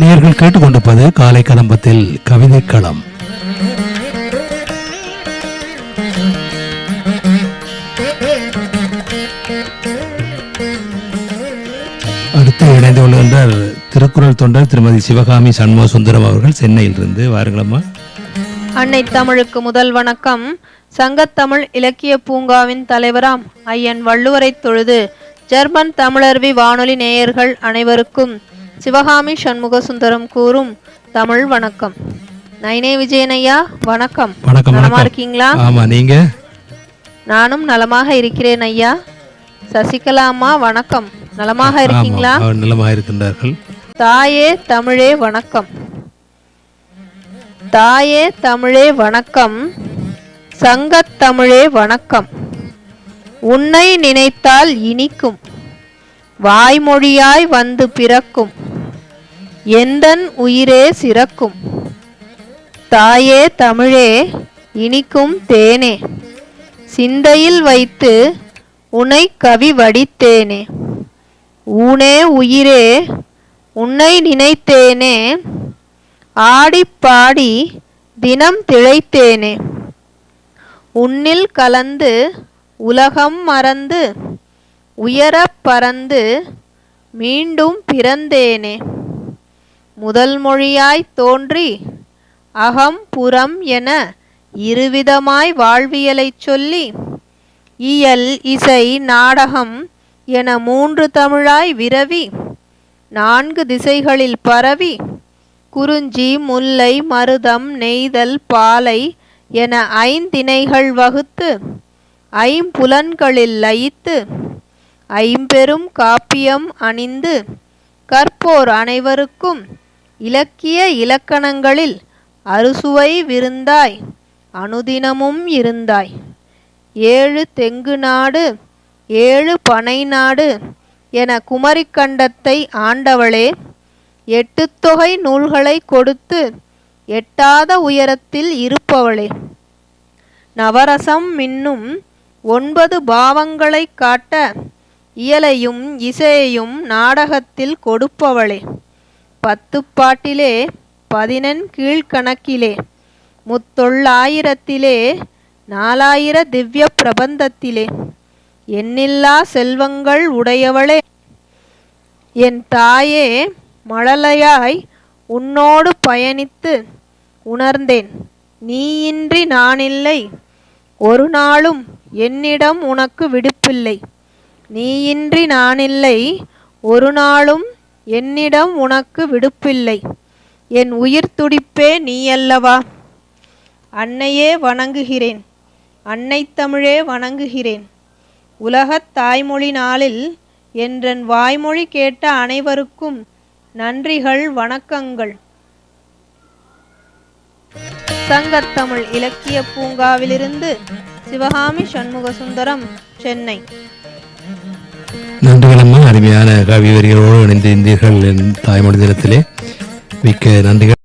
நேர்கள் கேட்டுக்கொண்டிருப்பது காலை கலம்பத்தில் கவிதை களம். அடுத்து இணைந்து கொள்கின்றார் திருக்குறள் தொண்டர் திருமதி சிவகாமி சண்முக சுந்தரம் அவர்கள் சென்னையிலிருந்து வாருங்களம்மா. அன்னை தமிழுக்கு முதல் வணக்கம். சங்கத்தமிழ் இலக்கிய பூங்காவின் தலைவராம் ஐயன் வள்ளுவரை தொழுது ஜெர்மன் தமிழர்வி வானொலி நேயர்கள் அனைவருக்கும் சிவகாமி சண்முக சுந்தரம் கூறும் தமிழ் வணக்கம். நைனே விஜயனையா வணக்கம். வணக்கம் நலமா இருக்கீங்களா? ஆமா நீங்க? நானும் நலமாக இருக்கிறேன் ஐயா. சசிகலா அம்மா வணக்கம். நலமாக இருக்கீங்களா? நலமாக இருக்கின்றார்கள். தாயே தமிழே வணக்கம். தாயே தமிழே வணக்கம். சங்கத் தமிழே வணக்கம். உன்னை நினைத்தால் இனிக்கும். வாய்மொழியாய் வந்து பிறக்கும். எந்தன் உயிரே சிறக்கும்? தாயே தமிழே இனிக்கும் தேனே. சிந்தையில் வைத்து உனை கவி வடித்தேனே. ஊனே உயிரே உன்னை நினைத்தேனே. ஆடிப் பாடி தினம் திளைத்தேனே. உன்னில் கலந்து உலகம் மறந்து உயரப் பறந்து மீண்டும் பிறந்தேனே. முதல் மொழியாய் தோன்றி அகம் புறம் என இருவிதமாய் வாழ்வியலைச் சொல்லி இயல் இசை நாடகம் என மூன்று தமிழாய் விரவி நான்கு திசைகளில் பரவி குறிஞ்சி முல்லை மருதம் நெய்தல் பாலை என ஐந்திணைகள் வகுத்து ஐம்புலன்களில் லயித்து ஐம்பெரும் காப்பியம் அணிந்து கற்போர் அனைவருக்கும் இலக்கிய இலக்கணங்களில் அறுசுவை விருந்தாய் அனுதினமும் இருந்தாய். ஏழு தெங்கு நாடு ஏழு பனை நாடு என குமரிக்கண்டத்தை ஆண்டவளே எட்டு தொகை நூல்களை கொடுத்து எட்டாத உயரத்தில் இருப்பவளே. நவரசம் மின்னும் ஒன்பது பாவங்களைக் காட்ட இயலையும் இசையையும் நாடகத்தில் கொடுப்பவளே. பத்துப்பாட்டிலே பதினெண் கீழ்கணக்கிலே முத்தொள்ளாயிரத்திலே நாலாயிர திவ்ய பிரபந்தத்திலே. எண்ணில்லா செல்வங்கள் உடையவளே என் தாயே மழலையாய் உன்னோடு பயணித்து உணர்ந்தேன். நீயின்றி நானில்லை ஒரு நாளும் என்னிடம் உனக்கு விடுப்பில்லை. நீயின்றி நானில்லை ஒரு நாளும் என்னிடம் உனக்கு விடுப்பில்லை. என் உயிர் துடிப்பே நீயல்லவா? அன்னையே வணங்குகிறேன். அன்னை தமிழே வணங்குகிறேன். உலகத் தாய்மொழி நாளில் என்றன் வாய்மொழி கேட்ட அனைவருக்கும் நன்றிகள் வணக்கங்கள். சங்கத்தமிழ் இலக்கிய பூங்காவிலிருந்து சிவகாமி சண்முக சுந்தரம் சென்னை. நன்றிகளம்மா அருமையான கவி வரிகளோடு இணைந்திருந்தீர்கள் என் தாய்மொழி தினத்திலே மிக்க நன்றிகள்.